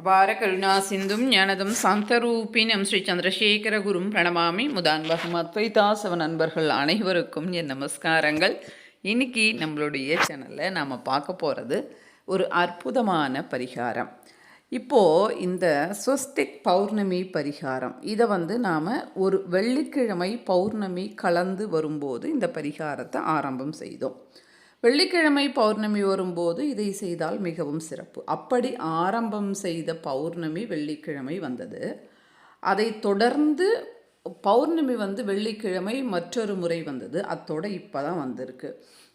அபார கருணா சிந்தும் ஞானதம் சாந்தரூபினம் ஸ்ரீ சந்திரசேகரகுரும் பிரணமாமி முதான்பகம் அத்வைதாசவ நண்பர்கள் அனைவருக்கும் என் நமஸ்காரங்கள். இன்னைக்கு நம்மளுடைய சேனலில் நாம் பார்க்க போகிறது ஒரு அற்புதமான பரிகாரம். இப்போது இந்த ஸ்வஸ்திக் பௌர்ணமி பரிகாரம் இதை வந்து நாம் ஒரு வெள்ளிக்கிழமை பௌர்ணமி கலந்து வரும்போது இந்த பரிகாரத்தை ஆரம்பம் செய்தோம். வெள்ளிக்கிழமை பௌர்ணமி வரும்போது இதை செய்தால் மிகவும் சிறப்பு. அப்படி ஆரம்பம் செய்த பௌர்ணமி வெள்ளிக்கிழமை வந்தது. அதை தொடர்ந்து பௌர்ணமி வந்து வெள்ளிக்கிழமை மற்றொரு முறை வந்தது. அத்தோட இப்போ தான் வந்திருக்கு.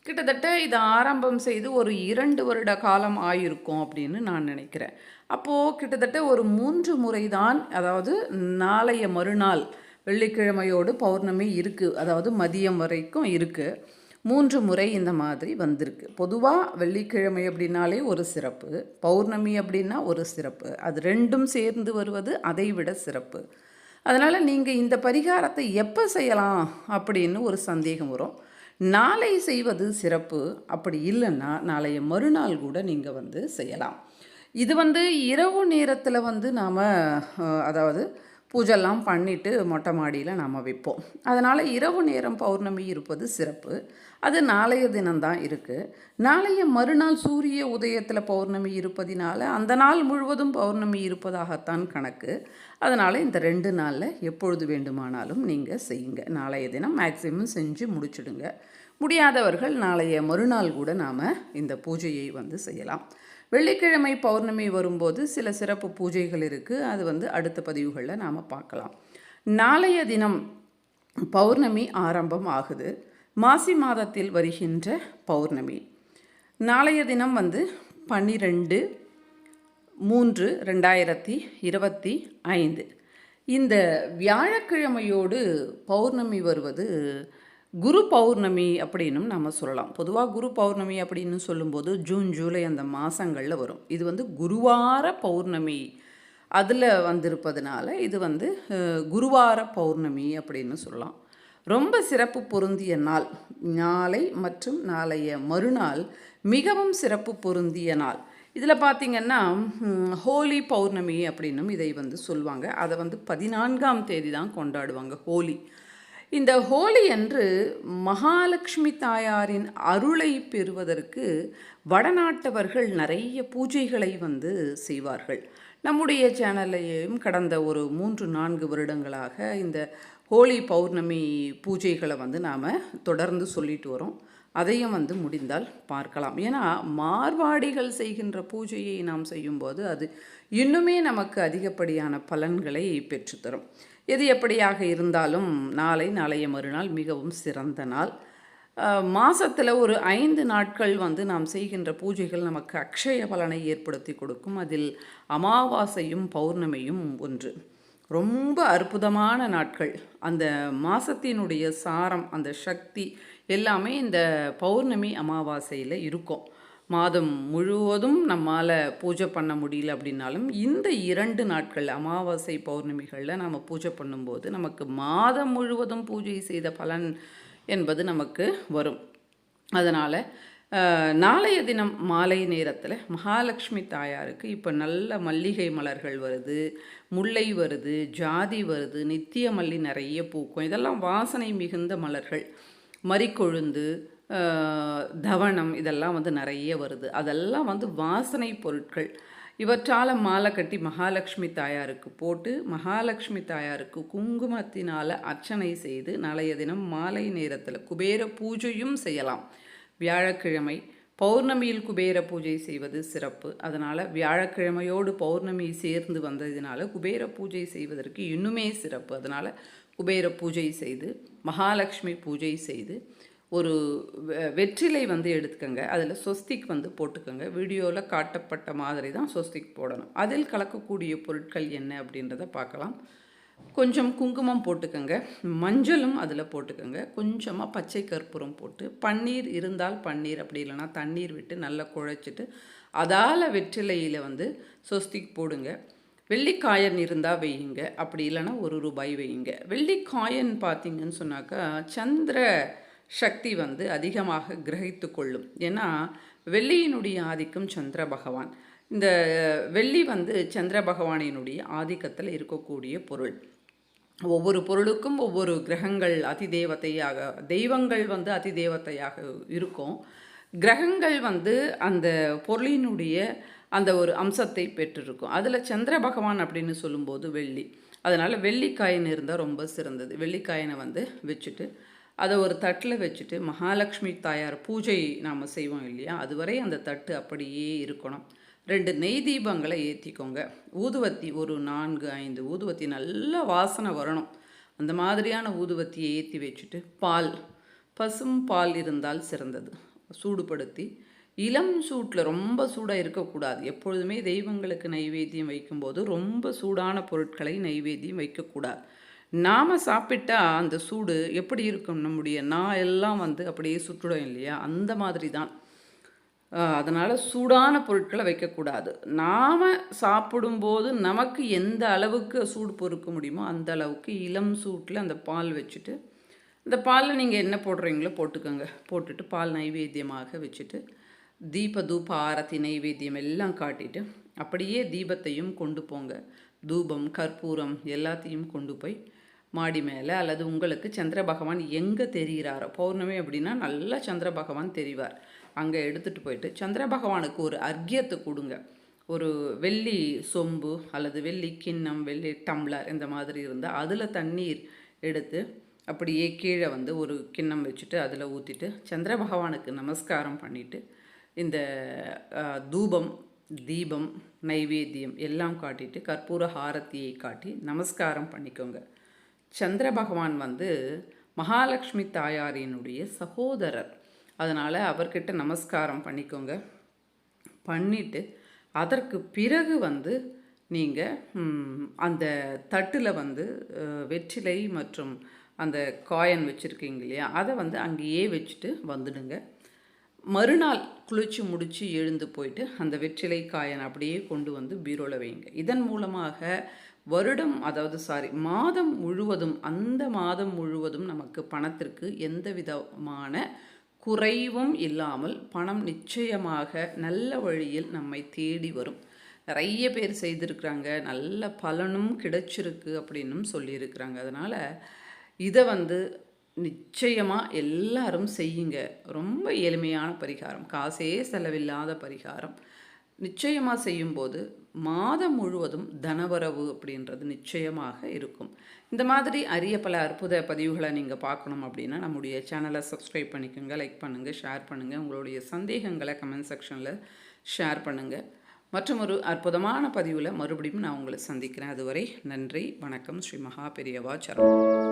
கிட்டத்தட்ட இதை ஆரம்பம் செய்து ஒரு இரண்டு வருட காலம் ஆயிருக்கும் அப்படின்னு நான் நினைக்கிறேன். அப்போது கிட்டத்தட்ட ஒரு மூன்று முறை தான் அதாவது நாளைய மறுநாள் வெள்ளிக்கிழமையோடு பௌர்ணமி இருக்குது அதாவது மதியம் வரைக்கும் இருக்குது மூன்று முறை இந்த மாதிரி வந்திருக்கு. பொதுவாக வெள்ளிக்கிழமை அப்படின்னாலே ஒரு சிறப்பு பௌர்ணமி அப்படின்னா ஒரு சிறப்பு அது ரெண்டும் சேர்ந்து வருவது அதை விட சிறப்பு. அதனால் நீங்கள் இந்த பரிகாரத்தை எப்போ செய்யலாம் அப்படின்னு ஒரு சந்தேகம் வரும். நாளை செய்வது சிறப்பு அப்படி இல்லைன்னா நாளைய மறுநாள் கூட நீங்கள் வந்து செய்யலாம். இது வந்து இரவு நேரத்தில் வந்து நாம் அதாவது பூஜெல்லாம் பண்ணிவிட்டு மொட்டை மாடியில் நாம் வைப்போம். அதனால் இரவு நேரம் பௌர்ணமி இருப்பது சிறப்பு. அது நாளைய தினம்தான் இருக்குது நாளைய மறுநாள் சூரிய உதயத்தில் பௌர்ணமி இருப்பதினால அந்த நாள் முழுவதும் பௌர்ணமி இருப்பதாகத்தான் கணக்கு. அதனால் இந்த ரெண்டு நாளில் எப்பொழுது வேண்டுமானாலும் நீங்கள் செய்யுங்க. நாளைய தினம் மேக்ஸிமம் செஞ்சு முடிச்சுடுங்க. முடியாதவர்கள் நாளைய மறுநாள் கூட நாம் இந்த பூஜையை வந்து செய்யலாம். வெள்ளிக்கிழமை பௌர்ணமி வரும்போது சில சிறப்பு பூஜைகள் இருக்குது அது வந்து அடுத்த பதிவுகளில் நாம் பார்க்கலாம். நாளைய தினம் பௌர்ணமி ஆரம்பம் ஆகுது. மாசி மாதத்தில் வருகின்ற பௌர்ணமி. நாளைய தினம் வந்து பன்னிரெண்டு மூன்று ரெண்டாயிரத்தி இருபத்தி ஐந்து. இந்த வியாழக்கிழமையோடு பௌர்ணமி வருவது குரு பௌர்ணமி அப்படின்னும் நம்ம சொல்லலாம். பொதுவாக குரு பௌர்ணமி அப்படின்னு சொல்லும்போது ஜூன் ஜூலை அந்த மாதங்களில் வரும். இது வந்து குருவார பௌர்ணமி. அதில் வந்திருப்பதுனால இது வந்து குருவார பௌர்ணமி அப்படின்னு சொல்லலாம். ரொம்ப சிறப்பு பொருந்திய நாள். நாளை மற்றும் நாளைய மறுநாள் மிகவும் சிறப்பு பொருந்திய நாள். இதில் பார்த்திங்கன்னா ஹோலி பௌர்ணமி அப்படின்னும் இதை வந்து சொல்லுவாங்க அதை வந்து பதினான்காம் தேதி தான் கொண்டாடுவாங்க ஹோலி. இந்த ஹோலி அன்று மகாலட்சுமி தாயாரின் அருளை பெறுவதற்கு வடநாட்டவர்கள் நிறைய பூஜைகளை வந்து செய்வார்கள். நம்முடைய சேனல்லையும் கடந்த ஒரு மூன்று நான்கு வருடங்களாக இந்த ஹோலி பௌர்ணமி பூஜைகளை வந்து நாம் தொடர்ந்து சொல்லிட்டு வரோம். அதையும் வந்து முடிந்தால் பார்க்கலாம். ஏன்னா மார்வாடிகள் செய்கின்ற பூஜையை நாம் செய்யும்போது அது இன்னுமே நமக்கு அதிகப்படியான பலன்களை பெற்றுத்தரும். எது எப்படியாக இருந்தாலும் நாளை நாளைய மறுநாள் மிகவும் சிறந்த நாள். மாதத்தில் ஒரு ஐந்து நாட்கள் வந்து நாம் செய்கின்ற பூஜைகள் நமக்கு அக்ஷய பலனை ஏற்படுத்தி கொடுக்கும். அதில் அமாவாசையும் பௌர்ணமியும் ஒன்று. ரொம்ப அற்புதமான நாட்கள். அந்த மாதத்தினுடைய சாரம் அந்த சக்தி எல்லாமே இந்த பௌர்ணமி அமாவாசையில் இருக்கும். மாதம் முழுவதும் நம்மால் பூஜை பண்ண முடியல அப்படின்னாலும் இந்த இரண்டு நாட்கள் அமாவாசை பௌர்ணமிகளில் நம்ம பூஜை பண்ணும்போது நமக்கு மாதம் முழுவதும் பூஜை செய்த பலன் என்பது நமக்கு வரும். அதனால் நாளைய தினம் மாலை நேரத்தில் மகாலட்சுமி தாயாருக்கு இப்போ நல்ல மல்லிகை மலர்கள் வருது முல்லை வருது ஜாதி வருது நித்திய மல்லி நிறைய பூக்கும். இதெல்லாம் வாசனை மிகுந்த மலர்கள். மறிக்கொழுந்து தவணம் இதெல்லாம் வந்து நிறைய வருது. அதெல்லாம் வந்து வாசனை பொருட்கள். இவற்றால் மாலை கட்டி மகாலட்சுமி தாயாருக்கு போட்டு மகாலட்சுமி தாயாருக்கு குங்குமத்தினால் அர்ச்சனை செய்து நாளைய தினம் மாலை நேரத்தில் குபேர பூஜையும் செய்யலாம். வியாழக்கிழமை பௌர்ணமியில் குபேர பூஜை செய்வது சிறப்பு. அதனால் வியாழக்கிழமையோடு பௌர்ணமி சேர்ந்து வந்ததினால குபேர பூஜை செய்வதற்கு இன்னுமே சிறப்பு. அதனால் குபேர பூஜை செய்து மகாலட்சுமி பூஜை செய்து ஒரு வெ- வெற்றிலை வந்து எடுத்துக்கோங்க. அதில் சொஸ்திக் வந்து போட்டுக்கோங்க. வீடியோவில் காட்டப்பட்ட மாதிரி தான் சொஸ்திக் போடணும். அதில் கலக்கக்கூடிய பொருட்கள் என்ன அப்படின்றத பார்க்கலாம். கொஞ்சம் குங்குமம் போட்டுக்கோங்க. மஞ்சளும் அதில் போட்டுக்கோங்க. கொஞ்சமாக பச்சை கற்பூரம் போட்டு பன்னீர் இருந்தால் பன்னீர் அப்படி இல்லைன்னா தண்ணீர் விட்டு நல்லா குழைச்சிட்டு அதால் வெற்றிலையில் வந்து சொஸ்திக் போடுங்க. வெள்ளிக்காயன் இருந்தால் வையுங்க. அப்படி இல்லைன்னா ஒரு ரூபாய் வையுங்க. வெள்ளிக்காயன் பார்த்தீங்கன்னு சொன்னாக்கா சந்திர சக்தி வந்து அதிகமாக கிரகித்து கொள்ளும். ஏன்னா வெள்ளியினுடைய ஆதிக்கம் சந்திர பகவான். இந்த வெள்ளி வந்து சந்திர பகவானினுடைய ஆதிக்கத்தில் இருக்கக்கூடிய பொருள். ஒவ்வொரு பொருளுக்கும் ஒவ்வொரு கிரகங்கள் அதிதேவத்தையாக தெய்வங்கள் வந்து அதிதேவத்தையாக இருக்கும். கிரகங்கள் வந்து அந்த பொருளினுடைய அந்த ஒரு அம்சத்தை பெற்றிருக்கும். அதில் சந்திர பகவான் அப்படின்னு சொல்லும்போது வெள்ளி. அதனால் வெள்ளிக்காயின் இருந்தால் ரொம்ப சிறந்தது. வெள்ளிக்காயினை வந்து வச்சுட்டு அதை ஒரு தட்டில் வச்சுட்டு மகாலட்சுமி தாயார் பூஜை நாம் செய்வோம் இல்லையா? அதுவரை அந்த தட்டு அப்படியே இருக்கணும். ரெண்டு நெய் தீபங்களை ஏற்றிக்கோங்க ஊதுவத்தி ஒரு நான்கு ஐந்து ஊதுவத்தி நல்ல வாசனை வரணும். அந்த மாதிரியான ஊதுவத்தியை ஏற்றி வச்சுட்டு பால். பசும் பால் இருந்தால் சிறந்தது. சூடுபடுத்தி இளம் சூட்டில் ரொம்ப சூடாக இருக்கக்கூடாது. எப்பொழுதுமே தெய்வங்களுக்கு நைவேத்தியம் வைக்கும்போது ரொம்ப சூடான பொருட்களை நைவேத்தியம் வைக்கக்கூடாது. நாம் சாப்பிட்டா அந்த சூடு எப்படி இருக்கும் நம்முடைய நான் எல்லாம் வந்து அப்படியே சுற்றுடும் இல்லையா? அந்த மாதிரி தான். அதனால் சூடான பொருட்களை வைக்கக்கூடாது. நாம் சாப்பிடும்போது நமக்கு எந்த அளவுக்கு சூடு பொறுக்க முடியுமோ அந்த அளவுக்கு இளம் சூட்டில் அந்த பால் வச்சுட்டு அந்த பாலில் நீங்கள் என்ன போடுறீங்களோ போட்டுக்கோங்க. போட்டுட்டு பால் நைவேத்தியமாக வச்சுட்டு தீப தூப ஆரத்தி நைவேத்தியம் எல்லாம் காட்டிட்டு அப்படியே தீபத்தையும் கொண்டு போங்க. தூபம் கற்பூரம் எல்லாத்தையும் கொண்டு போய் மாடி மேலே அல்லது உங்களுக்கு சந்திர பகவான் எங்கே தெரிகிறாரோ பௌர்ணமி அப்படின்னா நல்லா சந்திர பகவான் தெரிவார். அங்கே எடுத்துகிட்டு போயிட்டு சந்திர பகவானுக்கு ஒரு அர்க்கியத்தை கொடுங்க. ஒரு வெள்ளி சொம்பு அல்லது வெள்ளி கிண்ணம் வெள்ளி டம்ளர் இந்த மாதிரி இருந்தால் அதில் தண்ணீர் எடுத்து அப்படியே கீழே வந்து ஒரு கிண்ணம் வச்சுட்டு அதில் ஊற்றிட்டு சந்திர பகவானுக்கு நமஸ்காரம் பண்ணிவிட்டு இந்த தூபம் தீபம் நைவேத்தியம் எல்லாம் காட்டிட்டு கற்பூர ஹாரத்தியை காட்டி நமஸ்காரம் பண்ணிக்கோங்க. சந்திர பகவான் வந்து மகாலட்சுமி தாயாரினுடைய சகோதரர். அதனால் அவர்கிட்ட நமஸ்காரம் பண்ணிக்கோங்க. பண்ணிவிட்டு அதற்கு பிறகு வந்து நீங்கள் அந்த தட்டில் வந்து வெற்றிலை மற்றும் அந்த காயின் வச்சுருக்கீங்க இல்லையா? அதை வந்து அங்கேயே வச்சுட்டு வந்துடுங்க. மறுநாள் குளிச்சு முடித்து எழுந்து போயிட்டு அந்த வெற்றிலை காயன் அப்படியே கொண்டு வந்து பீரோவில் வைங்க. இதன் மூலமாக வருடம் அதாவது சாரி மாதம் முழுவதும் அந்த மாதம் முழுவதும் நமக்கு பணத்திற்கு எந்த விதமான குறைவும் இல்லாமல் பணம் நிச்சயமாக நல்ல வழியில் நம்மை தேடி வரும். நிறைய பேர் செய்திருக்கிறாங்க நல்ல பலனும் கிடைச்சிருக்கு அப்படின்னும் சொல்லியிருக்கிறாங்க. அதனால் இதை வந்து நிச்சயமாக எல்லாரும் செய்யுங்க. ரொம்ப எளிமையான பரிகாரம். காசே செலவில்லாத பரிகாரம். நிச்சயமாக செய்யும்போது மாதம் முழுவதும் தனவரவு அப்படின்றது நிச்சயமாக இருக்கும். இந்த மாதிரி அரிய பல அற்புத பதிவுகளை நீங்கள் பார்க்கணும் அப்படின்னா நம்முடைய சேனலை சப்ஸ்கிரைப் பண்ணிக்கோங்க லைக் பண்ணுங்கள் ஷேர் பண்ணுங்கள் உங்களுடைய சந்தேகங்களை கமெண்ட் செக்ஷனில் ஷேர் பண்ணுங்கள் மற்றும் ஒரு அற்புதமான பதிவில் மறுபடியும் நான் உங்களை சந்திக்கிறேன். அதுவரை நன்றி வணக்கம். ஸ்ரீ மகா பெரியவா சரணம்.